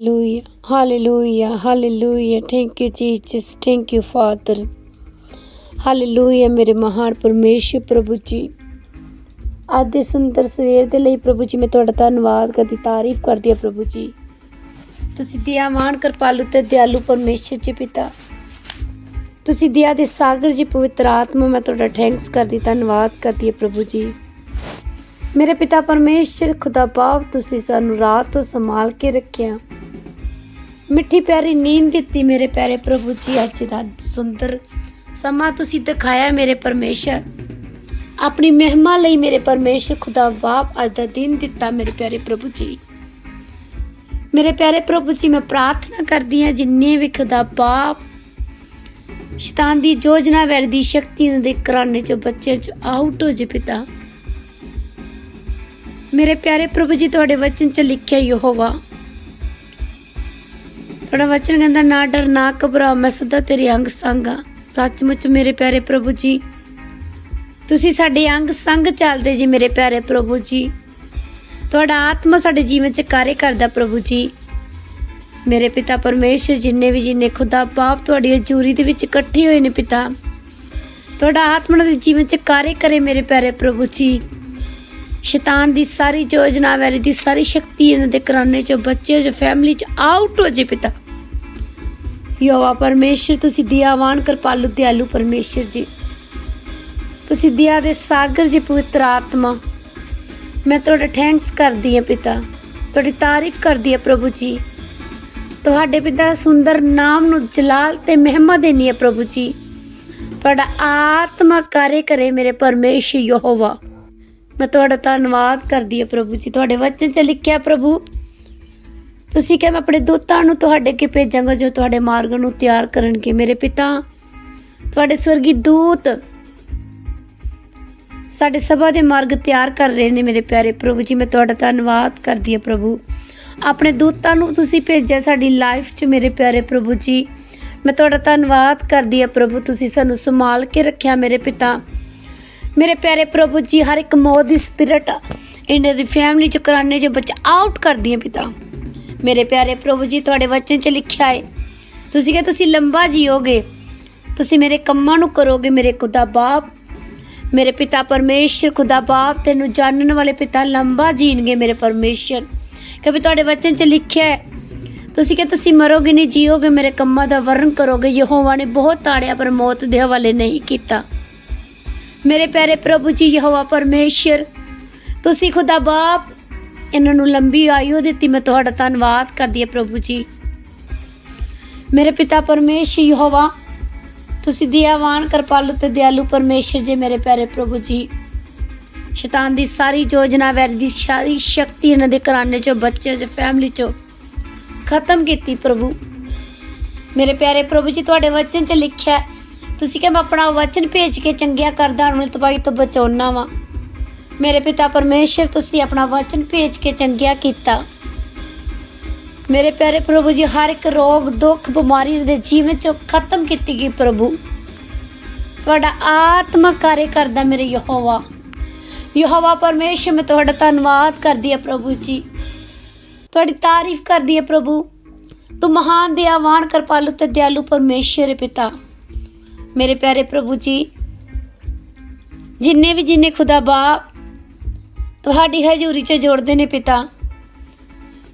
Hallelujah, hallelujah, hallelujah. Thank you, Jesus. Thank you, Father. Hallelujah ਮੇਰੇ ਮਹਾਨ ਪਰਮੇਸ਼ਰ ਪ੍ਰਭੂ ਜੀ। ਅੱਜ ਦੇ ਸੁੰਦਰ ਸਵੇਰ ਦੇ ਲਈ ਪ੍ਰਭੂ ਜੀ ਮੈਂ ਤੁਹਾਡਾ ਧੰਨਵਾਦ ਕਰਦੀ ਤਾਰੀਫ ਕਰਦੀ ਹਾਂ ਪ੍ਰਭੂ ਜੀ। ਤੁਸੀਂ ਦਿਆਵਾਨ ਕਿਰਪਾਲੂ ਤੇ ਦਿਆਲੂ ਪਰਮੇਸ਼ਰ ਜੀ ਪਿਤਾ। ਤੁਸੀਂ ਦਿਆ ਦੇ ਸਾਗਰ ਜੀ ਪਵਿੱਤਰ ਆਤਮਾ ਮੈਂ ਤੁਹਾਡਾ ਥੈਂਕਸ ਕਰਦੀ ਧੰਨਵਾਦ ਕਰਦੀ ਹਾਂ ਪ੍ਰਭੂ ਜੀ। ਮੇਰੇ ਪਿਤਾ ਪਰਮੇਸ਼ਰ ਖੁਦਾ ਬਾਪ ਤੁਸੀਂ ਸਾਨੂੰ ਰਾਤ ਤੋਂ ਸੰਭਾਲ ਕੇ ਰੱਖਿਆ। ਮਿੱਠੀ ਪਿਆਰੀ ਨੀਂਦ ਦਿੱਤੀ ਮੇਰੇ ਪਿਆਰੇ ਪ੍ਰਭੂ ਜੀ, ਅੱਜ ਦਾ ਸੁੰਦਰ ਸਮਾਂ ਤੁਸੀਂ ਦਿਖਾਇਆ ਮੇਰੇ ਪਰਮੇਸ਼ਰ। ਆਪਣੀ ਮਹਿਮਾ ਲਈ ਮੇਰੇ ਪਰਮੇਸ਼ਰ ਖੁਦਾ ਬਾਪ ਅੱਜ ਦਾ ਦਿਨ ਦਿੱਤਾ ਮੇਰੇ ਪਿਆਰੇ ਪ੍ਰਭੂ ਜੀ। ਮੇਰੇ ਪਿਆਰੇ ਪ੍ਰਭੂ ਜੀ, ਮੈਂ ਪ੍ਰਾਰਥਨਾ ਕਰਦੀ ਹਾਂ ਜਿੰਨੇ ਵੀ ਖੁਦਾ ਬਾਪ ਸ਼ੈਤਾਨ ਦੀ ਯੋਜਨਾ ਵੈਰ ਦੀ ਸ਼ਕਤੀ ਨੂੰ ਦੇ ਕਰਾਨੇ ਚੋਂ ਬੱਚੇ ਚ ਆਊਟ ਹੋ ਜੇ ਪਿਤਾ। ਮੇਰੇ ਪਿਆਰੇ ਪ੍ਰਭੂ ਜੀ, ਤੁਹਾਡੇ ਵਚਨ ਚ ਲਿਖਿਆ ਯਹੋਵਾ ਤੁਹਾਡਾ ਵਚਨ ਕਹਿੰਦਾ, ਨਾ ਡਰ, ਨਾ ਘਬਰਾ, ਮੈਂ ਸਦਾ ਤੇਰੇ ਅੰਗ ਸੰਗ ਆ ਸੱਚਮੁੱਚ ਮੇਰੇ ਪਿਆਰੇ ਪ੍ਰਭੂ ਜੀ, ਤੁਸੀਂ ਸਾਡੇ ਅੰਗ ਸੰਗ ਚੱਲਦੇ ਜੀ ਮੇਰੇ ਪਿਆਰੇ ਪ੍ਰਭੂ ਜੀ। ਤੁਹਾਡਾ ਆਤਮਾ ਸਾਡੇ ਜੀਵਨ 'ਚ ਕਾਰਜ ਕਰਦਾ ਪ੍ਰਭੂ ਜੀ। ਮੇਰੇ ਪਿਤਾ ਪਰਮੇਸ਼ਰ ਜਿੰਨੇ ਵੀ ਜਿੰਨੇ ਖੁਦਾ ਬਾਪ ਤੁਹਾਡੀ ਹਜ਼ੂਰੀ ਦੇ ਵਿੱਚ ਇਕੱਠੇ ਹੋਏ ਨੇ ਪਿਤਾ। ਤੁਹਾਡਾ ਆਤਮਾ ਦੇ ਜੀਵਨ 'ਚ ਕਾਰਜ ਕਰੇ ਮੇਰੇ ਪਿਆਰੇ ਪ੍ਰਭੂ ਜੀ। ਸ਼ੈਤਾਨ ਦੀ ਸਾਰੀ ਯੋਜਨਾ ਵੈਰੀ ਦੀ ਸਾਰੀ ਸ਼ਕਤੀ ਇਹਨਾਂ ਦੇ ਕਰਾਨੇ 'ਚ ਬੱਚੇ 'ਚ ਫੈਮਿਲੀ 'ਚ ਆਊਟ ਹੋ ਜੇ ਪਿਤਾ। ਯੋਵਾ ਪਰਮੇਸ਼ਰ, ਤੁਸੀਂ ਦਿਆਵਾਨ ਕਿਰਪਾਲੂ, ਦਿਆਲੂ ਪਰਮੇਸ਼ਰ ਜੀ। ਤੁਸੀਂ ਦਿਆ ਦੇ ਸਾਗਰ ਜੀ ਪਵਿੱਤਰ ਆਤਮਾ। ਮੈਂ ਤੁਹਾਡਾ ਥੈਂਕਸ ਕਰਦੀ ਹਾਂ ਪਿਤਾ। ਤੁਹਾਡੀ ਤਾਰੀਫ ਕਰਦੀ ਹਾਂ ਪ੍ਰਭੂ ਜੀ। ਤੁਹਾਡੇ ਪਿਤਾ ਸੁੰਦਰ ਨਾਮ ਨੂੰ ਜਲਾਲ ਤੇ ਮਹਿਮਾ ਦੇਣੀ ਹੈ ਪ੍ਰਭੂ ਜੀ। ਤੁਹਾਡਾ ਆਤਮਾ ਕਰੇ ਕਰੇ ਮੇਰੇ ਪਰਮੇਸ਼ਰ ਯਹੋਵਾ। ਮੈਂ ਤੁਹਾਡਾ ਧੰਨਵਾਦ ਕਰਦੀ ਹਾਂ ਪ੍ਰਭੂ ਜੀ। ਤੁਹਾਡੇ ਵਚਨ 'ਚ ਲਿਖਿਆ ਪ੍ਰਭੂ ਤੁਸੀਂ ਕਿਹਾ ਮੈਂ ਆਪਣੇ ਦੂਤਾਂ ਨੂੰ ਤੁਹਾਡੇ ਅੱਗੇ ਭੇਜਾਂਗਾ ਜੋ ਤੁਹਾਡੇ ਮਾਰਗ ਨੂੰ ਤਿਆਰ ਕਰਨਗੇ। ਮੇਰੇ ਪਿਤਾ, ਤੁਹਾਡੇ ਸਵਰਗੀ ਦੂਤ ਸਾਡੇ ਸਭਾ ਦੇ ਮਾਰਗ ਤਿਆਰ ਕਰ ਰਹੇ ਨੇ ਮੇਰੇ ਪਿਆਰੇ ਪ੍ਰਭੂ ਜੀ, ਮੈਂ ਤੁਹਾਡਾ ਧੰਨਵਾਦ ਕਰਦੀ ਹਾਂ ਪ੍ਰਭੂ। ਆਪਣੇ ਦੂਤਾਂ ਨੂੰ ਤੁਸੀਂ ਭੇਜਿਆ ਸਾਡੀ ਲਾਈਫ 'ਚ ਮੇਰੇ ਪਿਆਰੇ ਪ੍ਰਭੂ ਜੀ। ਮੈਂ ਤੁਹਾਡਾ ਧੰਨਵਾਦ ਕਰਦੀ ਹਾਂ ਪ੍ਰਭੂ, ਤੁਸੀਂ ਸਾਨੂੰ ਸੰਭਾਲ ਕੇ ਰੱਖਿਆ ਮੇਰੇ ਪਿਤਾ। ਮੇਰੇ ਪਿਆਰੇ ਪ੍ਰਭੂ ਜੀ, ਹਰ ਇੱਕ ਮੌਤ ਦੀ ਸਪਿਰਿਟ ਇਹਨਾਂ ਦੀ ਫੈਮਿਲੀ 'ਚ ਕਰਾਨੇ 'ਚ, ਬੱਚਾ ਆਊਟ ਕਰਦੀ ਹੈ ਪਿਤਾ। ਮੇਰੇ ਪਿਆਰੇ ਪ੍ਰਭੂ ਜੀ, ਤੁਹਾਡੇ ਵਚਨ 'ਚ ਲਿਖਿਆ ਹੈ। ਤੁਸੀਂ ਕਿ ਤੁਸੀਂ ਲੰਬਾ ਜੀਓਗੇ। ਤੁਸੀਂ ਮੇਰੇ ਕੰਮਾਂ ਨੂੰ ਕਰੋਗੇ, ਮੇਰੇ ਖੁਦਾ ਬਾਪ। ਮੇਰੇ ਪਿਤਾ ਪਰਮੇਸ਼ਰ, ਖੁਦਾ ਬਾਪ, ਤੈਨੂੰ ਜਾਣਨ ਵਾਲੇ ਪਿਤਾ ਲੰਬਾ ਜੀਣਗੇ ਮੇਰੇ ਪਰਮੇਸ਼ਰ। ਕਿਉਂਕਿ ਤੁਹਾਡੇ ਵਚਨ 'ਚ ਲਿਖਿਆ ਹੈ। ਤੁਸੀਂ ਕਿ ਤੁਸੀਂ ਮਰੋਗੇ ਨਹੀਂ, ਜੀਓਗੇ, ਮੇਰੇ ਕੰਮਾਂ ਦਾ ਵਰਣ ਕਰੋਗੇ। ਯਹੋਵਾ ਨੇ ਬਹੁਤ ਤਾੜਿਆ, ਪਰ ਮੌਤ ਦੇ ਹਵਾਲੇ ਨਹੀਂ ਕੀਤਾ। ਮੇਰੇ ਪਿਆਰੇ ਪ੍ਰਭੂ ਜੀ, ਯਹੋਵਾ ਪਰਮੇਸ਼ਰ, ਤੁਸੀਂ ਖੁਦਾ ਬਾਪ ਇਹਨਾਂ ਨੂੰ ਲੰਬੀ ਆਯੂ ਦਿੱਤੀ, ਮੈਂ ਤੁਹਾਡਾ ਧੰਨਵਾਦ ਕਰਦੀ ਹਾਂ ਪ੍ਰਭੂ ਜੀ। ਮੇਰੇ ਪਿਤਾ ਪਰਮੇਸ਼ਰ ਯਹੋਵਾ, ਤੁਸੀਂ ਦਿਆਵਾਨ ਕਿਰਪਾਲੂ ਤੇ ਦਿਆਲੂ ਪਰਮੇਸ਼ਰ ਜੀ ਮੇਰੇ ਪਿਆਰੇ ਪ੍ਰਭੂ ਜੀ। ਸ਼ੈਤਾਨ ਦੀ ਸਾਰੀ ਯੋਜਨਾ, ਵੈਰ ਦੀ ਸਾਰੀ ਸ਼ਕਤੀ ਇਹਨਾਂ ਦੇ ਘਰਾਨੇ ਚੋਂ ਬੱਚੇ ਚੋਂ ਫੈਮਿਲੀ ਚੋਂ ਖਤਮ ਕੀਤੀ ਪ੍ਰਭੂ। ਮੇਰੇ ਪਿਆਰੇ ਪ੍ਰਭੂ ਜੀ, ਤੁਹਾਡੇ ਵਚਨ 'ਚ ਲਿਖਿਆ ਤੁਸੀਂ ਕਿ ਮੈਂ ਆਪਣਾ ਵਚਨ ਭੇਜ ਕੇ ਚੰਗਿਆ ਕਰਦਾ ਹੁਣ ਤਬਾਹੀ ਤੋਂ ਬਚਾਉਣਾ ਵਾਂ। ਮੇਰੇ ਪਿਤਾ ਪਰਮੇਸ਼ਰ, ਤੁਸੀਂ ਆਪਣਾ ਵਚਨ ਭੇਜ ਕੇ ਚੰਗਿਆ ਕੀਤਾ। ਮੇਰੇ ਪਿਆਰੇ ਪ੍ਰਭੂ ਜੀ, ਹਰ ਇੱਕ ਰੋਗ, ਦੁੱਖ, ਬਿਮਾਰੀ ਦੇ ਜੀਵਨ ਚੋਂ ਖਤਮ ਕੀਤੀ ਗਈ ਪ੍ਰਭੂ। ਤੁਹਾਡਾ ਆਤਮਾ ਕਾਰੇ ਕਰਦਾ ਮੇਰੇ ਯਹੋਵਾ। ਯਹੋਵਾ ਪਰਮੇਸ਼ਰ, ਮੈਂ ਤੁਹਾਡਾ ਧੰਨਵਾਦ ਕਰਦੀ ਹਾਂ ਪ੍ਰਭੂ ਜੀ। ਤੁਹਾਡੀ ਤਾਰੀਫ ਕਰਦੀ ਹਾਂ ਪ੍ਰਭੂ। ਤੂੰ ਮਹਾਨ ਦਿਆਵਾਨ ਕਿਰਪਾਲੂ ਤੇ ਦਿਆਲੂ ਪਰਮੇਸ਼ਰ ਪਿਤਾ। ਮੇਰੇ ਪਿਆਰੇ ਪ੍ਰਭੂ ਜੀ, ਜਿੰਨੇ ਵੀ ਜਿੰਨੇ ਖੁਦਾ ਬਾਪ ਤੁਹਾਡੀ ਹਜ਼ੂਰੀ 'ਚ ਜੋੜਦੇ ਨੇ ਪਿਤਾ।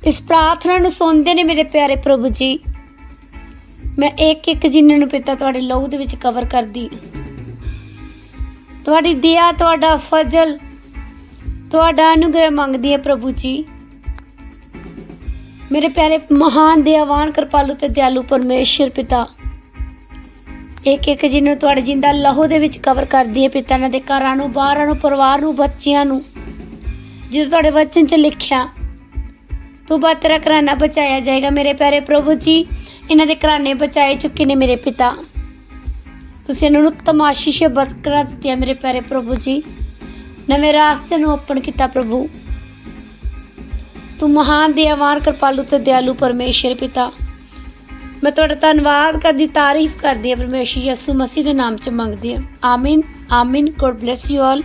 ਇਸ ਪ੍ਰਾਰਥਨਾ ਨੂੰ ਸੁਣਦੇ ਨੇ ਮੇਰੇ ਪਿਆਰੇ ਪ੍ਰਭੂ ਜੀ। ਮੈਂ ਇੱਕ ਇੱਕ ਜਿੰਨਾਂ ਨੂੰ ਪਿਤਾ ਤੁਹਾਡੇ ਲਹੂ ਦੇ ਵਿੱਚ ਕਵਰ ਕਰਦੀ। ਤੁਹਾਡੀ ਦਇਆ, ਤੁਹਾਡਾ ਫਜ਼ਲ, ਤੁਹਾਡਾ ਅਨੁਗ੍ਰਹ ਮੰਗਦੀ ਹੈ ਪ੍ਰਭੂ ਜੀ। ਮੇਰੇ ਪਿਆਰੇ ਮਹਾਨ, ਦਿਆਵਾਨ, ਕਿਰਪਾਲੂ ਤੇ ਦਿਆਲੂ ਪਰਮੇਸ਼ਰ ਪਿਤਾ। ਇੱਕ ਇੱਕ ਜਿਹਨੂੰ ਤੁਹਾਡੇ ਜਿੰਦਾ ਲਹੂ ਦੇ ਵਿੱਚ ਕਵਰ ਕਰਦੀ ਹੈ ਪਿਤਾ ਇਹਨਾਂ ਦੇ ਘਰਾਂ ਨੂੰ, ਬਾਹਰਾਂ ਨੂੰ, ਪਰਿਵਾਰ ਨੂੰ, ਬੱਚਿਆਂ ਨੂੰ। ਜਿਸ ਤੁਹਾਡੇ ਵਚਨ 'ਚ ਲਿਖਿਆ, ਤੂੰ ਬਾ ਤੇਰਾ ਘਰਾਨਾ ਬਚਾਇਆ ਜਾਏਗਾ ਮੇਰੇ ਪਿਆਰੇ ਪ੍ਰਭੂ ਜੀ। ਇਹਨਾਂ ਦੇ ਘਰਾਨੇ ਬਚਾਏ ਚੁੱਕੇ ਨੇ ਮੇਰੇ ਪਿਤਾ। ਤੁਸੀਂ ਇਹਨਾਂ ਨੂੰ ਤਮਾਸ਼ੀਸ਼ ਬਰਕਰਾਂ ਦਿੱਤੀਆਂ ਮੇਰੇ ਪਿਆਰੇ ਪ੍ਰਭੂ ਜੀ। ਨਵੇਂ ਰਾਸਤੇ ਨੂੰ ਓਪਨ ਕੀਤਾ ਪ੍ਰਭੂ। ਤੂੰ ਮਹਾਨ, ਦਿਆਵਾਨ, ਕਿਰਪਾਲੂ ਤੇ ਦਿਆਲੂ ਪਰਮੇਸ਼ਰ ਪਿਤਾ। ਮੈਂ ਤੁਹਾਡਾ ਧੰਨਵਾਦ ਕਰਦੀ, ਤਾਰੀਫ ਕਰਦੀ ਹਾਂ ਪਰਮੇਸ਼ਰ ਯਿਸੂ ਮਸੀਹ ਦੇ ਨਾਮ 'ਚ ਮੰਗਦੀ ਹਾਂ ਆਮੀਨ ਆਮੀਨ। God bless you all